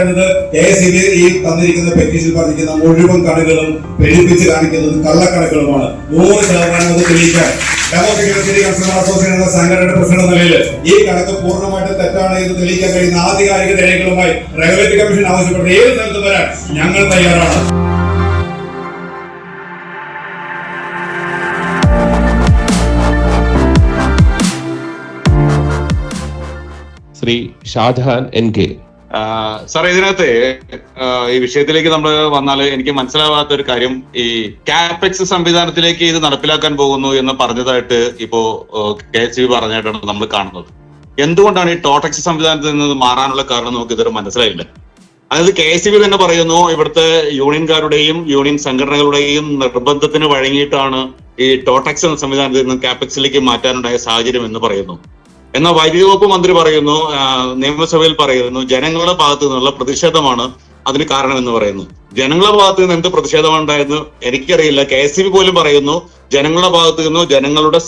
പറയുന്നത് K S ഈ തന്നിരിക്കുന്ന പെറ്റീഷൻ പറഞ്ഞിരിക്കുന്ന മുഴുവൻ കണക്കുകളും പെരുപ്പിച്ച് കാണിക്കുന്നത് കള്ളക്കണക്കുകളുമാണ് നൂറ് ശതമാനം അത് തെളിയിക്കാൻ. അസോസിയേഷൻ സംഘടനയുടെ പ്രസിഡന്റ് നിലയിൽ ഈ കണക്ക് പൂർണമായിട്ട് തെറ്റാണ് എന്ന് തെളിയിക്കാൻ കഴിയുന്ന ആധികാരിക രേഖകളുമായി റെഗുലേറ്ററി കമ്മീഷൻ ആവശ്യപ്പെട്ട ഏത് സ്ഥലത്തും വരാൻ ഞങ്ങൾ തയ്യാറാണ്. Shri Shajahan N K. Sir ഇതിനകത്ത് ഈ വിഷയത്തിലേക്ക് നമ്മൾ വന്നാൽ എനിക്ക് മനസ്സിലാവാത്ത ഒരു കാര്യം. ഈ കാപെക്സ് സംവിധാനത്തിലേക്ക് ഇത് നടപ്പിലാക്കാൻ പോകുന്നു എന്ന് പറഞ്ഞതായിട്ട് ഇപ്പോ കെ എസ് ബി പറഞ്ഞായിട്ടാണ് നമ്മൾ കാണുന്നത്. എന്തുകൊണ്ടാണ് ഈ ടോട്ടക്സ് സംവിധാനത്തിൽ നിന്ന് മാറാനുള്ള കാരണം നമുക്ക് ഇതുവരെ മനസ്സിലായില്ല? അതായത് കെ എസ് തന്നെ പറയുന്നു ഇവിടുത്തെ യൂണിയൻകാരുടെയും യൂണിയൻ സംഘടനകളുടെയും നിർബന്ധത്തിന് വഴങ്ങിയിട്ടാണ് ഈ ടോട്ടക്സ് എന്ന സംവിധാനത്തിൽ നിന്ന് കാപെക്സിലേക്ക് മാറ്റാനുണ്ടായ സാഹചര്യം എന്ന് പറയുന്നു. എന്നാൽ വൈദ്യുതി വകുപ്പ് മന്ത്രി പറയുന്നു നിയമസഭയിൽ പറയുന്നു ജനങ്ങളുടെ ഭാഗത്തു നിന്നുള്ള പ്രതിഷേധമാണ് അതിന് കാരണം എന്ന് പറയുന്നു. ജനങ്ങളുടെ ഭാഗത്ത് നിന്ന് എന്ത് പ്രതിഷേധമാണ് ഉണ്ടായെന്ന് എനിക്കറിയില്ല. കെ എസ് ബി പോലും പറയുന്നു ജനങ്ങളുടെ ഭാഗത്ത് നിന്നോ ജനങ്ങളുടെ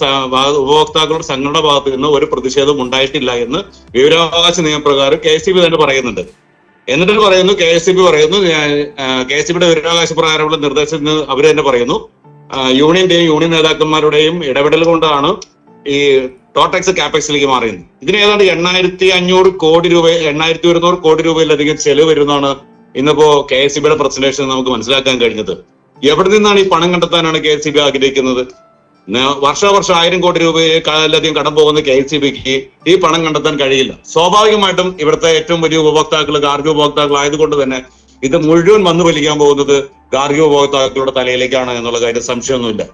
ഉപഭോക്താക്കളുടെ സംഘടന ഭാഗത്ത് നിന്നോ ഒരു പ്രതിഷേധം ഉണ്ടായിട്ടില്ല എന്ന് വിവരാവകാശ നിയമപ്രകാരം കെ എസ് ബി തന്നെ പറയുന്നുണ്ട്. എന്നിട്ട് പറയുന്നു കെ എസ് ബി പറയുന്നു കെ എസ് ബിയുടെ വിവരാവകാശ പ്രകാരമുള്ള നിർദ്ദേശത്തിന് അവർ തന്നെ പറയുന്നു. യൂണിയന്റെയും യൂണിയൻ നേതാക്കന്മാരുടെയും ഇടപെടൽ കൊണ്ടാണ് ഈ ടോട്ടക്സ് ക്യാപെക്സിലേക്ക് മാറിയിരുന്നു. ഇതിന് ഏതാണ്ട് എണ്ണായിരത്തി അഞ്ഞൂറ് കോടി രൂപ എണ്ണായിരത്തി ഒരുന്നൂറ് കോടി രൂപയിലധികം ചെലവ് വരുന്നതാണ് ഇന്നിപ്പോ കെ എസ് ബിയുടെ പ്രസന്റേഷൻ നമുക്ക് മനസ്സിലാക്കാൻ കഴിഞ്ഞത്. എവിടെ നിന്നാണ് ഈ പണം കണ്ടെത്താനാണ് കെ എസ് ബി ആഗ്രഹിക്കുന്നത്? വർഷാവർഷം ആയിരം കോടി രൂപയിലധികം കടം പോകുന്ന കെ എസ് ബിക്ക് ഈ പണം കണ്ടെത്താൻ കഴിയില്ല. സ്വാഭാവികമായിട്ടും ഇവിടുത്തെ ഏറ്റവും വലിയ ഉപഭോക്താക്കൾ ഗാർഹിക ഉപഭോക്താക്കൾ ആയതുകൊണ്ട് തന്നെ ഇത് മുഴുവൻ വന്നു വലിക്കാൻ പോകുന്നത് ഗാർഹിക ഉപഭോക്താക്കളുടെ തലയിലേക്കാണ് എന്നുള്ള കാര്യം സംശയമൊന്നുമില്ല.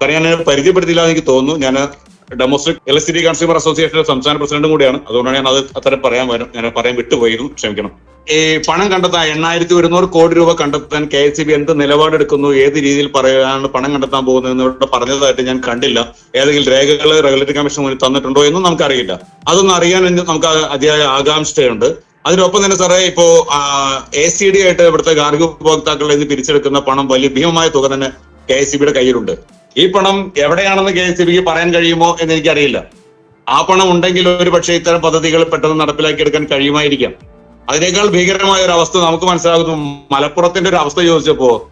കാരണം ഞാൻ പരിചയപ്പെടുത്തിയില്ല എനിക്ക് തോന്നുന്നു. ഞാൻ ഡൊമസ്റ്റിക് ഇലക്ട്രിസിറ്റി കൺസ്യൂമർ അസോസിയേഷന്റെ സംസ്ഥാന പ്രസിഡന്റും കൂടിയാണ്. അതുകൊണ്ടാണ് ഞാൻ അത് അത്തരം പറയാൻ വരും ഞാൻ പറയാൻ വിട്ടുപോയിരുന്നു ക്ഷമിക്കണം. ഈ പണം കണ്ടെത്താൻ എണ്ണായിരത്തി ഒരുന്നൂറ് കോടി രൂപ കണ്ടെത്താൻ കെ എസ് ബി എന്ത് നിലപാടെടുക്കുന്നു? ഏത് രീതിയിൽ പറയാനാണ് പണം കണ്ടെത്താൻ പോകുന്നതെന്ന് ഇവിടെ പറഞ്ഞതായിട്ട് ഞാൻ കണ്ടില്ല. ഏതെങ്കിലും രേഖകൾ റെഗുലേറ്ററി കമ്മീഷൻ മുന്നിൽ തന്നിട്ടുണ്ടോ എന്നും നമുക്കറിയില്ല. അതൊന്നും അറിയാൻ നമുക്ക് അതിയായ ആകാംക്ഷയുണ്ട്. അതിനൊപ്പം തന്നെ സാറേ ഇപ്പോ എ സി ഡി ആയിട്ട് ഇവിടുത്തെ ഗാർഹിക ഉപഭോക്താക്കളിൽ നിന്ന് പിരിച്ചെടുക്കുന്ന പണം വലിയ ഭീമമായ തുക തന്നെ കെ എസ് ബിയുടെ കയ്യിലുണ്ട്. ഈ പണം എവിടെയാണെന്ന് കെ എസ് ബിക്ക് പറയാൻ കഴിയുമോ എന്ന് എനിക്കറിയില്ല. ആ പണം ഉണ്ടെങ്കിൽ ഒരു പക്ഷേ ഇത്തരം പദ്ധതികൾ പെട്ടെന്ന് നടപ്പിലാക്കിയെടുക്കാൻ കഴിയുമായിരിക്കാം. അതിനേക്കാൾ ഭീകരമായ ഒരു അവസ്ഥ നമുക്ക് മനസ്സിലാകുന്നു. മലപ്പുറത്തിന്റെ ഒരു അവസ്ഥ ചോദിച്ചപ്പോ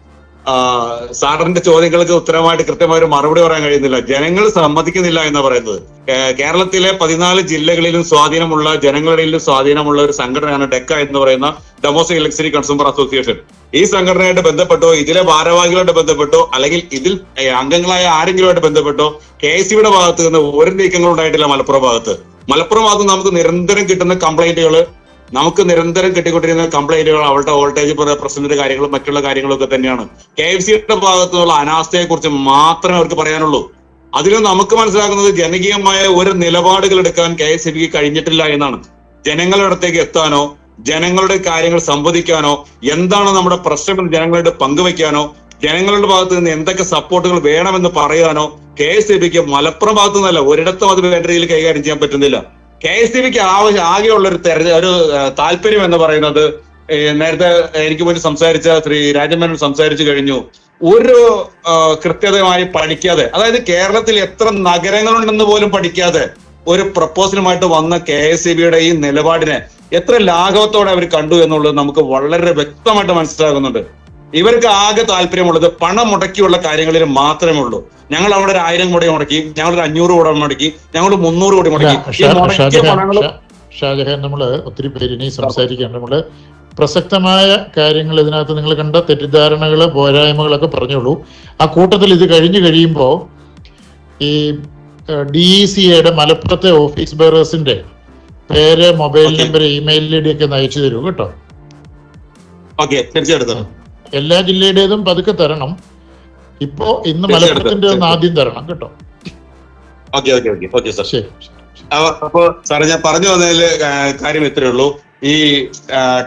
സാറിന്റെ ചോദ്യങ്ങൾക്ക് ഉത്തരമായിട്ട് കൃത്യമായ ഒരു മറുപടി പറയാൻ കഴിയുന്നില്ല. ജനങ്ങൾ സമ്മതിക്കുന്നില്ല എന്ന് പറയുന്നത്. കേരളത്തിലെ പതിനാല് ജില്ലകളിലും സ്വാധീനമുള്ള ജനങ്ങളിലും സ്വാധീനമുള്ള ഒരു സംഘടനയാണ് ഡെക്ക എന്ന് പറയുന്ന ഡെമോസ് ഇലക്ട്രിക് കൺസ്യൂമർ അസോസിയേഷൻ ഈ സംഘടനയായിട്ട് ബന്ധപ്പെട്ടോ ഇതിലെ ഭാരവാഹികളായിട്ട് ബന്ധപ്പെട്ടോ അല്ലെങ്കിൽ ഇതിൽ അംഗങ്ങളായ ആരെങ്കിലുമായിട്ട് ബന്ധപ്പെട്ടോ കെ എസ് സിയുടെ ഭാഗത്ത് നിന്ന് ഒരു നീക്കങ്ങളും ഉണ്ടായിട്ടില്ല മലപ്പുറം ഭാഗത്ത്. മലപ്പുറം ഭാഗത്ത് നമുക്ക് നിരന്തരം കിട്ടുന്ന കംപ്ലൈന്റുകൾ നമുക്ക് നിരന്തരം കിട്ടിക്കൊണ്ടിരുന്ന കംപ്ലൈന്റുകൾ അവളുടെ വോൾട്ടേജ് പ്രസിഡന്റ് കാര്യങ്ങളും മറ്റുള്ള കാര്യങ്ങളും ഒക്കെ തന്നെയാണ്. കെ എഫ് സിയുടെ ഭാഗത്തു നിന്നുള്ള അനാസ്ഥയെ കുറിച്ച് മാത്രമേ അവർക്ക് പറയാനുള്ളൂ. അതിൽ നമുക്ക് മനസ്സിലാക്കുന്നത് ജനകീയമായ ഒരു നിലപാടുകൾ എടുക്കാൻ കെ എസ് ബിക്ക് കഴിഞ്ഞിട്ടില്ല എന്നാണ്. ജനങ്ങളുടെ അടുത്തേക്ക് എത്താനോ ജനങ്ങളുടെ കാര്യങ്ങൾ സംവദിക്കാനോ എന്താണ് നമ്മുടെ പ്രശ്നങ്ങൾ ജനങ്ങളായിട്ട് പങ്കുവെക്കാനോ ജനങ്ങളുടെ ഭാഗത്ത് നിന്ന് എന്തൊക്കെ സപ്പോർട്ടുകൾ വേണമെന്ന് പറയാനോ കെ എസ് ബിക്ക് മലപ്പുറം ഭാഗത്തു നിന്നല്ല ഒരിടത്തും അത് വേണ്ട രീതിയിൽ കൈകാര്യം ചെയ്യാൻ പറ്റുന്നില്ല. കെ എസ് ബിക്ക് ആവശ്യം ആകെയുള്ള ഒരു തെര ഒരു താല്പര്യം എന്ന് പറയുന്നത് നേരത്തെ എനിക്ക് മുന്നിൽ സംസാരിച്ച ശ്രീ രാജമേനോൻ സംസാരിച്ചു കഴിഞ്ഞു. ഒരു കൃത്യതമായി പഠിക്കാതെ അതായത് കേരളത്തിൽ എത്ര നഗരങ്ങളുണ്ടെന്ന് പോലും പഠിക്കാതെ ഒരു പ്രപ്പോസലുമായിട്ട് വന്ന കെ എസ് സി ബിയുടെ ഈ നിലപാടിനെ എത്ര ലാഘവത്തോടെ അവർ കണ്ടു എന്നുള്ളത് നമുക്ക് വളരെ വ്യക്തമായിട്ട് മനസ്സിലാകുന്നുണ്ട്. ഇവർക്ക് ആകെ താല്പര്യമുള്ളത് പണം മുടക്കിയുള്ള കാര്യങ്ങളിൽ മാത്രമേ ഉള്ളൂ. ഞങ്ങൾ അവിടെ ഒരു ആയിരം കോടി മുടക്കി ഞങ്ങൾ ഒരു അഞ്ഞൂറ് കോടി മുടക്കി ഞങ്ങൾ മുന്നൂറ് കോടി മുടക്കി. ഷാജഹാൻ നമ്മൾ നമ്മൾ ഒത്തിരി പേര് ഇനി സംസാരിക്കുകയാണ് നമ്മൾ പ്രസക്തമായ കാര്യങ്ങൾ ഇതിനകത്ത് നിങ്ങൾ കണ്ട തെറ്റിദ്ധാരണകൾ പോരായ്മകളൊക്കെ പറഞ്ഞോളൂ ആ കൂട്ടത്തിൽ ഇത് കഴിഞ്ഞു കഴിയുമ്പോൾ ഈ ഡി ഇ സി എയുടെ മലപ്പുറത്തെ ഓഫീസ് ബേറേഴ്സിന്റെ പേര് mobile number email I D ഒക്കെ ഒന്ന് അയച്ചു തരൂ കേട്ടോ. ഓക്കെ തീർച്ചയായിട്ടും. എല്ലാ ജില്ലയുടേതും പതുക്കെ തരണം. ഇപ്പോ ഇന്ന് മലപ്പുറത്തിന്റെ ഒന്ന് ആദ്യം തരണം കേട്ടോ. Okay okay okay. Okay sir. ശരി അപ്പൊ- സാറേ ഞാൻ പറഞ്ഞു വന്നതിൽ കാര്യം ഇത്രയേ ഉള്ളൂ. ഈ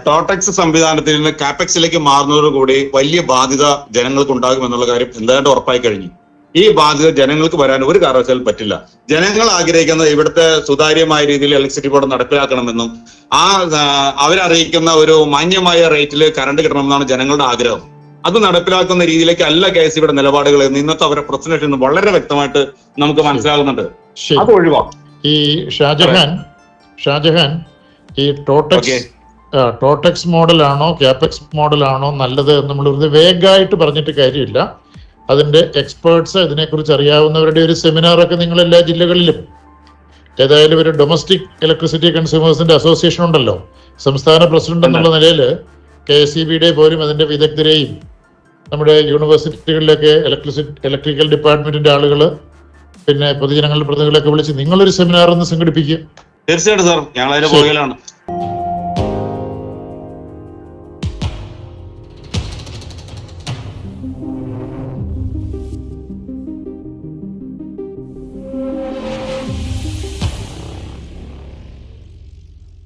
ടോട്ടക്സ് സംവിധാനത്തിൽ നിന്ന് കാപെക്സിലേക്ക് മാറുന്നതോടുകൂടി വലിയ ബാധ്യത ജനങ്ങൾക്ക് ഉണ്ടാകും എന്നുള്ള കാര്യം എന്തായാലും ഉറപ്പായി കഴിഞ്ഞു. ഈ ബാധ്യത ജനങ്ങൾക്ക് വരാൻ ഒരു കാരണവശാലും പറ്റില്ല. ജനങ്ങൾ ആഗ്രഹിക്കുന്നത് ഇവിടുത്തെ സുതാര്യമായ രീതിയിൽ ഇലക്ട്രിസിറ്റി ബോർഡ് നടപ്പിലാക്കണമെന്നും ആ അവരറിയിക്കുന്ന ഒരു മാന്യമായ റേറ്റിൽ കറണ്ട് കിട്ടണമെന്നാണ് ജനങ്ങളുടെ ആഗ്രഹം. അത് നടപ്പിലാക്കുന്ന രീതിയിലേക്ക് അല്ല കെ എസ് സിയുടെ നിലപാടുകൾ എന്ന് ഇന്നത്തെ അവരുടെ പ്രസന്റേഷൻ വളരെ വ്യക്തമായിട്ട് നമുക്ക് മനസ്സിലാകുന്നുണ്ട്. അത് ഒഴിവാക്കും. ഈ ഷാജഹാൻ ഷാജഹാൻ ഈ ടോട്ടക്സ്. ടോട്ടക്സ് മോഡലാണോ ക്യാപെക്സ് മോഡലാണോ നല്ലത് നമ്മൾ വെറുതെ വേഗമായിട്ട് പറഞ്ഞിട്ട് കാര്യമില്ല. അതിന്റെ എക്സ്പേർട്സ് ഇതിനെക്കുറിച്ച് അറിയാവുന്നവരുടെ ഒരു സെമിനാറൊക്കെ നിങ്ങൾ എല്ലാ ജില്ലകളിലും. ഏതായാലും ഒരു ഡൊമസ്റ്റിക് ഇലക്ട്രിസിറ്റി കൺസ്യൂമേഴ്സിന്റെ അസോസിയേഷൻ ഉണ്ടല്ലോ. സംസ്ഥാന പ്രസിഡന്റ് എന്നുള്ള നിലയിൽ കെ എസ് ഇ ബിയുടെ പോലും അതിന്റെ വിദഗ്ധരെയും നമ്മുടെ യൂണിവേഴ്സിറ്റികളിലൊക്കെ ഇലക്ട്രിസിറ്റി ഇലക്ട്രിക്കൽ ഡിപ്പാർട്ട്മെന്റിന്റെ ആളുകൾ പിന്നെ പൊതുജനങ്ങളുടെ പ്രതിനിധികളൊക്കെ വിളിച്ച് നിങ്ങളൊരു സെമിനാർ ഒന്ന് സംഘടിപ്പിക്കുക തീർച്ചയായിട്ടും സാർ ഞങ്ങൾ അതിന്റെ. പുറകിലാണ്.